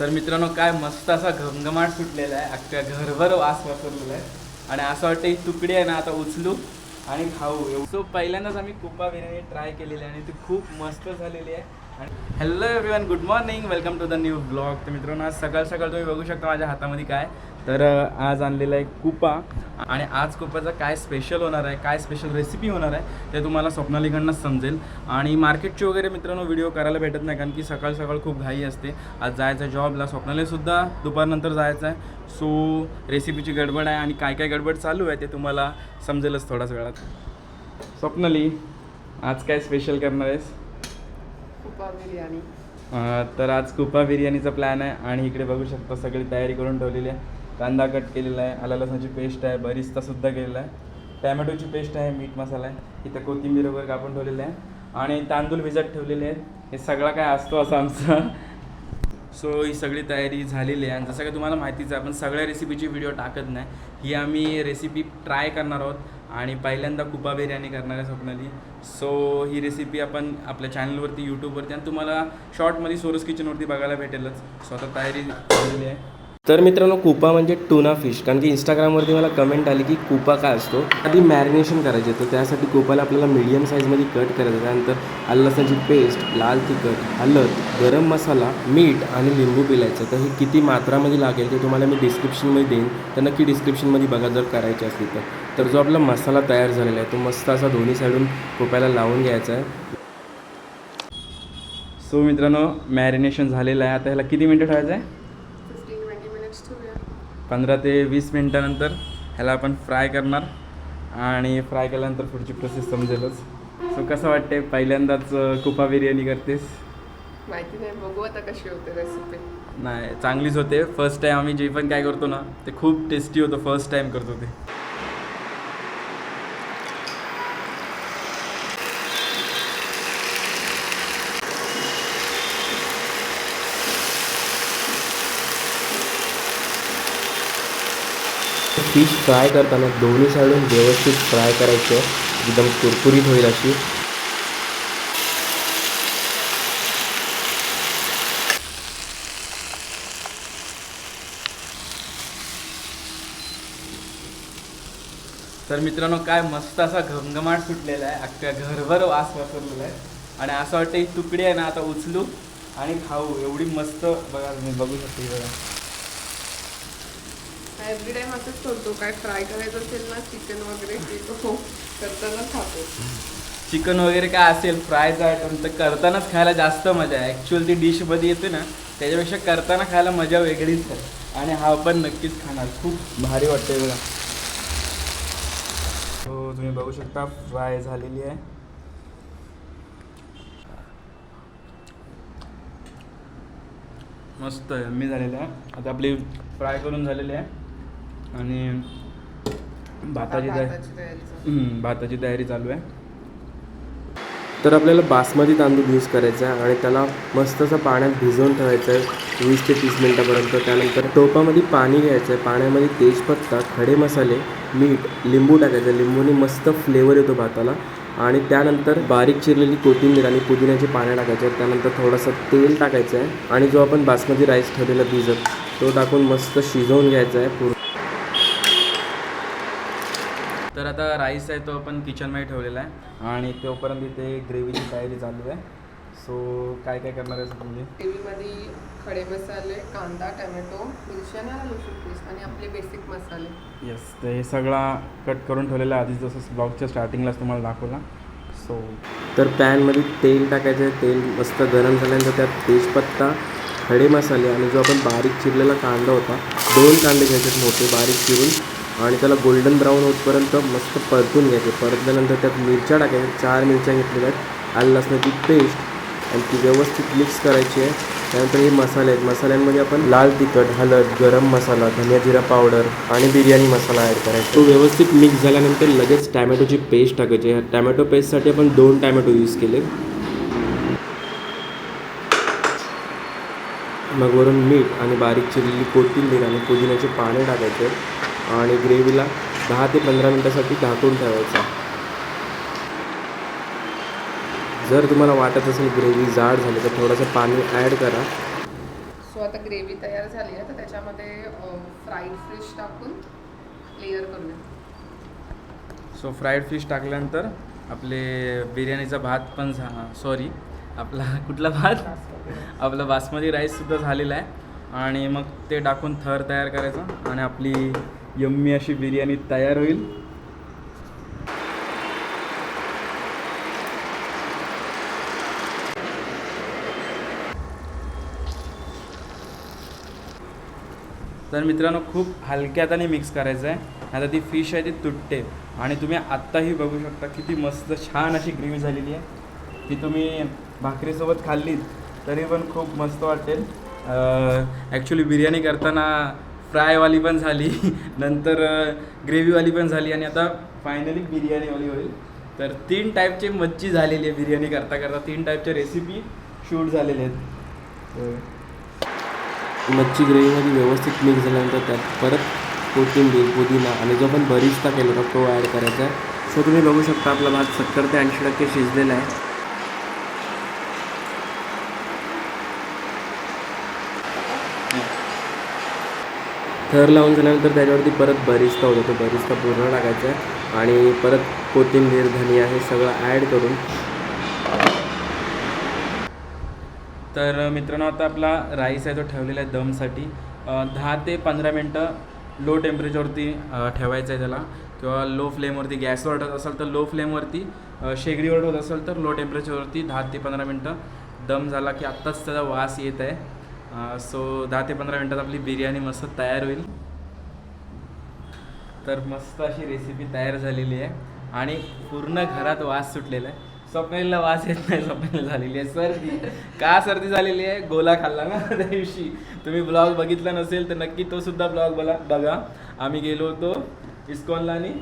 तर मित्रांनो काय मस्त असा घमघमाट सुटलेला आहे. अख्ख्या घरभर वास पसरलेला आहे. आणि असं वाटतं ही तुकडी आहे ना आता उचलू आणि खाऊ. सो पहिल्यांदाच आम्ही कुपा बिर्याणी ट्राय केलेली आहे आणि ती खूप मस्त झालेली आहे. Hello everyone good morning welcome to the new blog तर मित्रांनो आज सकाळ सकाळ तुम्ही बघू शकता माझ्या हातामध्ये काय. तर आज आणलेला आहे कुपा. आणि आज कुपाचं काय स्पेशल होणार आहे काय स्पेशल रेसिपी होणार आहे ते तुम्हाला स्वप्नालीकडनंच समजेल. आणि मार्केटची वगैरे मित्रांनो व्हिडिओ करायला भेटत नाही कारण की सकाळ सकाळ खूप घाई असते. आज जायचं आहे जॉबला स्वप्नालीसुद्धा दुपारनंतर जायचं आहे. सो रेसिपीची गडबड आहे आणि काय काय गडबड चालू आहे ते तुम्हाला समजेलच थोड्याच वेळात. स्वप्नाली आज काय स्पेशल करणार आहेस? कुपा बिर्याणी. तर आज कुपा बिर्याणीचा प्लॅन आहे आणि इकडे बघू शकता सगळी तयारी करून ठेवलेली आहे. कांदा कट केलेला आहे आला लसणाची पेस्ट आहे बरिस्तासुद्धा केलेला आहे. टॅमॅटोची पेस्ट आहे मीठ मसाला आहे. इथं कोथिंबीर वगैरे कापून ठेवलेलं आहे. आणि तांदूळ भिजत ठेवलेले आहेत. हे सगळं काय असतो असं आमचं. सो ही सगळी तयारी झालेली आहे. आणि जसं काही तुम्हाला माहितीच आहे आपण सगळ्या रेसिपीची व्हिडिओ टाकत नाही. ही आम्ही रेसिपी ट्राय करणार आहोत. आणि पहिल्यांदा कुपा बिर्याणी करणार आहे स्वप्नाली. सो ही रेसिपी आपण आपल्या चॅनलवरती यूट्यूबवरती आणि तुम्हाला शॉर्टमध्ये सोरस किचनवरती बघायला भेटेलच. स्वतः तयारी झालेली आहे. तर मित्रांनो कुपा म्हणजे टुना फिश कारण की इंस्टाग्रामवरती मला कमेंट आली की कुपा काय असतो? आधी मॅरिनेशन करायचे तर त्यासाठी कुपाला आपल्याला मीडियम साईजमध्ये कट करायचं त्यानंतर आलं लसणाची पेस्ट लाल तिखट हलद गरम मसाला मीठ आणि लिंबू पिलायचं. तर हे किती मात्रामध्ये लागेल ते तुम्हाला मी डिस्क्रिप्शनमध्ये देईन. तर नक्की डिस्क्रिप्शनमध्ये बघा जर करायची असली तर. तर जो आपला मसाला तयार झालेला आहे तो मस्त असा दोन्ही साईडून कुप्याला लावून घ्यायचा आहे. सो मित्रांनो मॅरिनेशन झालेलं आहे. आता ह्याला किती मिनटं ठेवायचं आहे? पंधरा ते वीस मिनटानंतर ह्याला आपण फ्राय करणार. आणि फ्राय केल्यानंतर पुढची प्रोसेस समजेलच. सो कसं वाटते पहिल्यांदाच कुपा बिर्याणी करतेस? माहिती नाही. बघू आता कशी होते रेसिपी नाही चांगलीच होते. फर्स्ट टाईम आम्ही जे पण काय करतो ना ते खूप टेस्टी होतं. फर्स्ट टाईम करतो ते. फिश फ्राय करताना दोन्ही साईडून व्यवस्थित फ्राय करायचं. एकदम कुरकुरीत होईल अशी. तर मित्रांनो काय मस्त असा घमघमाट सुटलेला आहे. अख्ख्या घरभर वास पसरलेला आहे. आणि असं वाटतं ही तुकडी आहे ना आता उचलू आणि खाऊ. एवढी मस्त बघा तुम्ही बघू शकते बघा. एव्हरी टाइम असंच करतो. काय फ्राय करायचं असेल ना चिकन वगैरे की तो करताना खातो. चिकन वगैरे काय असेल फ्रायचं आयटम तर करतानाच खायला जास्त मजा आहे. ॲक्च्युअल ती डिशमध्ये येते ना त्याच्यापेक्षा करताना खायला मजा वेगळीच आहे. आणि हा पण नक्कीच खाणार. खूप भारी वाटते बघा. हो तुम्ही बघू शकता फ्राय झालेली आहे. मस्त आहे मी झालेलं आहे. आता आपली फ्राय करून झालेली आहे. आणि भाताची तयारी भाताची तयारी चालू. आहे. तर आपल्याला बासमती तांदूळ यूज करायचा आहे आणि त्याला मस्त असं पाण्यात भिजवून ठेवायचं आहे. वीस ते तीस मिनटापर्यंत. त्यानंतर टोपामध्ये पाणी घ्यायचं आहे. पाण्यामध्ये तेजपत्ता खडे मसाले मीठ लिंबू टाकायचं लिंबूने मस्त फ्लेवर येतो भाताला. आणि त्यानंतर बारीक चिरलेली कोथिंबीर आणि पुदिन्याची पानं टाकायचे आहेत. त्यानंतर थोडंसं तेल टाकायचं आहे. आणि जो आपण बासमती राईस ठेवलेला भिजत तो टाकून मस्त शिजवून घ्यायचा आहे. पूर्ण तर आता राईस आहे तो आपण किचनमध्ये ठेवलेला आहे. आणि तोपर्यंत इथे ग्रेव्हीची तयारी चालू आहे. सो काय काय करणार आहे तुम्ही ग्रेव्हीमध्ये खडे मसाले कांदा टमॅटो पेस्ट आणि आपले बेसिक मसाले. येस तर हे सगळा कट करून ठेवलेला आहे. आधीच जसं ब्लॉगच्या स्टार्टिंगलाच तुम्हाला दाखवला. सो तर पॅनमध्ये तेल टाकायचं आहे. तेल मस्त गरम झाल्यानंतर त्यात तेजपत्ता खडे मसाले आणि जो आपण बारीक चिरलेला कांदा होता दोन कांदे घ्यायचे मोठे बारीक चिरून. आणि त्याला गोल्डन ब्राऊन होतपर्यंत मस्त परतून घ्यायचे. परतल्यानंतर त्यात मिरच्या टाकायच्या. चार मिरच्या घेतलेल्या आहेत. आलं लसणाची पेस्ट आणि ती व्यवस्थित मिक्स करायची आहे. त्यानंतर हे मसाले आहेत. मसाल्यांमध्ये आपण लाल तिखट हळद गरम मसाला धनिया जिरा पावडर आणि बिर्याणी मसाला ॲड करायचा. तो व्यवस्थित मिक्स झाल्यानंतर लगेच टॅमॅटोची पेस्ट टाकायची आहे. टॅमॅटो पेस्टसाठी आपण दोन टॅमॅटो यूज केले. मग वरून मीठ आणि बारीक चिरलेली कोथिंबीर आणि पुदिन्याचे पाने टाकायचे. आणि ग्रेव्हीला दहा ते पंधरा मिनटासाठी झाकून ठेवायचा. जर तुम्हाला वाटत असेल ग्रेव्ही जाड झाली तर थोडंसं पाणी ॲड करा. सो आता ग्रेव्ही तयार झाली आहे तर त्याच्यामध्ये फ्राईड फिश टाकून लेअर करूया. सो फ्राईड फिश टाकल्यानंतर आपले बिर्याणीचा भात पण झा सॉरी आपला कुठला भात? आपला बासमती राईससुद्धा झालेला आहे. आणि मग ते टाकून थर तयार करायचा आणि आपली यम्मी अशी बिर्याणी तयार होईल. तर मित्रांनो खूप हलक्यात आणि मिक्स करायचं आहे आता ती फिश आहे ती तुटते. आणि तुम्ही आत्ताही बघू शकता किती मस्त छान अशी ग्रेव्ही झालेली आहे. ती तुम्ही भाकरीसोबत खाल्लीत तरी पण खूप मस्त वाटेल. ॲक्च्युली बिर्याणी करताना फ्रायवाली पण झाली नंतर ग्रेव्हीवाली पण झाली आणि आता फायनली बिर्याणीवाली होईल. तर तीन टाईपची मच्छी झालेली आहे बिर्याणी करता करता. तीन टाईपच्या रेसिपी शूट झालेल्या आहेत. मच्छी ग्रेव्हीमध्ये व्यवस्थित मिक्स झाल्यानंतर त्यात परत कोथिंबीर पुदिना आणि जो आपण बरिस्ता केला होता तो ॲड करायचा आहे. सो तुम्ही बघू शकता आपला भात सत्तर ते ऐंशी टक्के शिजलेला आहे. थर लावून झाल्यानंतर त्याच्यावरती परत बरिस्ता होतो. तो बरिस्ता पूर्ण टाकायचा आहे आणि परत कोथिंबीर धनिया हे सगळं ॲड करून. तर मित्रांनो आता आपला राईस आहे तो ठेवलेला आहे दमसाठी. दहा ते पंधरा मिनटं लो टेम्परेचरवरती ठेवायचं आहे त्याला. किंवा लो फ्लेमवरती गॅसवर ठेवत असाल तर लो फ्लेमवरती शेगडी शेगडीवर ठेवत तर लो टेम्परेचरवरती दहा ते पंधरा मिनटं दम झाला की आत्ताच त्याचा वास येत आहे. सो दहा ते पंधरा मिनटात आपली बिर्याणी मस्त तयार होईल. तर मस्त अशी रेसिपी तयार झालेली आहे. आणि पूर्ण घरात वास सुटलेला आहे. स्वप्नीलला वास येत नाही स्वप्नील झालेली आहे. सर्दी. का सर्दी झालेली आहे? गोला खाल्ला ना त्या दिवशी. तुम्ही ब्लॉग बघितला नसेल तर नक्की तो सुद्धा ब्लॉग बला बघा. आम्ही गेलो होतो इस्कॉनला आणि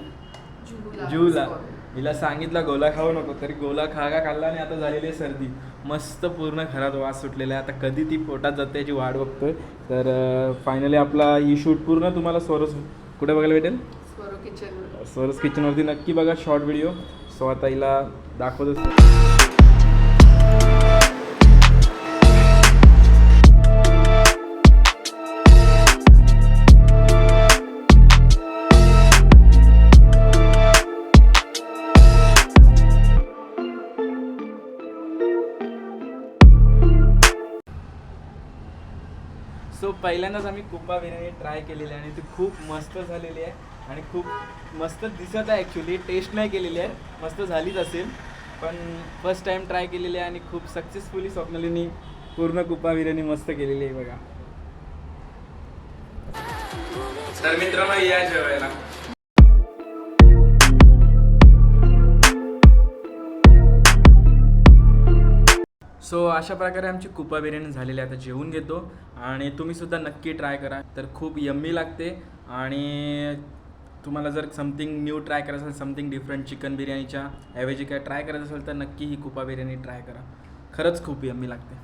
जूला. हिला सांगितलं गोला खाऊ नको. तरी गोला खा का खाल्ला आणि आता झालेली आहे सर्दी. मस्त पूर्ण घरात वास सुटलेला आहे. आता कधी ती पोटात जाते याची वाट बघतोय. तर फायनली आपला ही शूट पूर्ण तुम्हाला स्वरस कुठे बघायला भेटेल? स्वरो किचन सरस किचनवरती नक्की बघा शॉर्ट व्हिडिओ सो आता हिला दाखवतो. सो पहिल्यांदाच आम्ही कुंभा बिर्याणी ट्राय केलेली आहे आणि ती खूप मस्त झालेली आहे. आणि खूप मस्त दिसत आहे ॲक्च्युली टेस्ट नाही केलेली आहे. मस्त झालीच असेल. पण फर्स्ट टाईम ट्राय केलेली आहे आणि खूप सक्सेसफुली स्वप्नलीनी पूर्ण कुंभा बिर्याणी मस्त केलेली आहे बघा. तर मित्रांनो या जेवायला. सो अशा प्रकारे आमची कुपा बिर्याणी झालेली आहे. आता जेवून घेतो. आणि तुम्हीसुद्धा नक्की ट्राय करा. तर खूप यम्मी लागते. आणि तुम्हाला जर समथिंग न्यू ट्राय करायचं असेल समथिंग डिफरंट चिकन बिर्याणीच्या ऐवजी काय ट्राय करायचं असेल तर नक्की ही कुपा बिर्याणी ट्राय करा. खरंच खूप यम्मी लागते.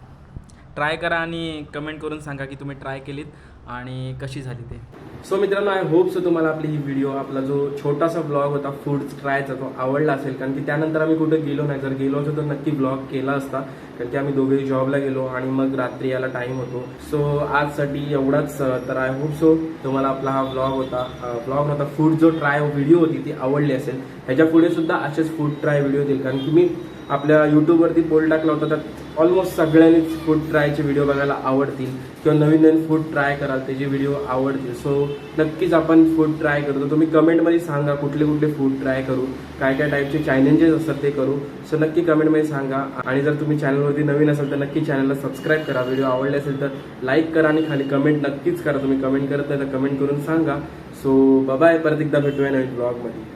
ट्राय करा आणि कमेंट करून सांगा की तुम्ही ट्राय केलीत आणि कशी झाली ते. सो मित्रांनो आय होप सो तुम्हाला आपली ही व्हिडिओ आपला जो छोटासा ब्लॉग होता फूड ट्रायचा तो आवडला असेल. कारण की त्यानंतर आम्ही कुठे गेलो नाही. जर गेलो असतो तर नक्की ब्लॉग केला असता. कारण की आम्ही दोघेही जॉबला गेलो आणि मग रात्री याला टाइम होतो. सो आजसाठी एवढाच uh, तर आय होप सो तुम्हाला आपला हा ब्लॉग होता. ब्लॉग होता फूड जो ट्राय व्हिडिओ होती ती आवडली असेल. ह्याच्या पुढे सुद्धा असेच फूड ट्राय व्हिडिओ देईल कारण की मी आपल्या यूट्यूबवरती पोल टाकला होता त्यात ऑलमोस्ट सगळ्यांनीच फूड ट्रायचे व्हिडिओ बघायला आवडतील. किंवा नवीन नवीन फूड ट्राय कराल त्याचे व्हिडिओ आवडतील. सो नक्कीच आपण फूड ट्राय करतो. तुम्ही कमेंटमध्ये सांगा कुठले कुठले फूड ट्राय करू काय काय टाईपचे चॅलेंजेस असतात ते करू. सो नक्की कमेंटमध्ये सांगा. आणि जर तुम्ही चॅनल चॅनलवरती नवीन असेल तर नक्की चॅनलला सबस्क्राईब करा. व्हिडिओ आवडले असेल तर लाईक करा आणि खाली कमेंट नक्कीच करा. तुम्ही कमेंट करत नाही तर कमेंट करून सांगा. सो बाय परत एकदा भेटूया नवीन ब्लॉगमध्ये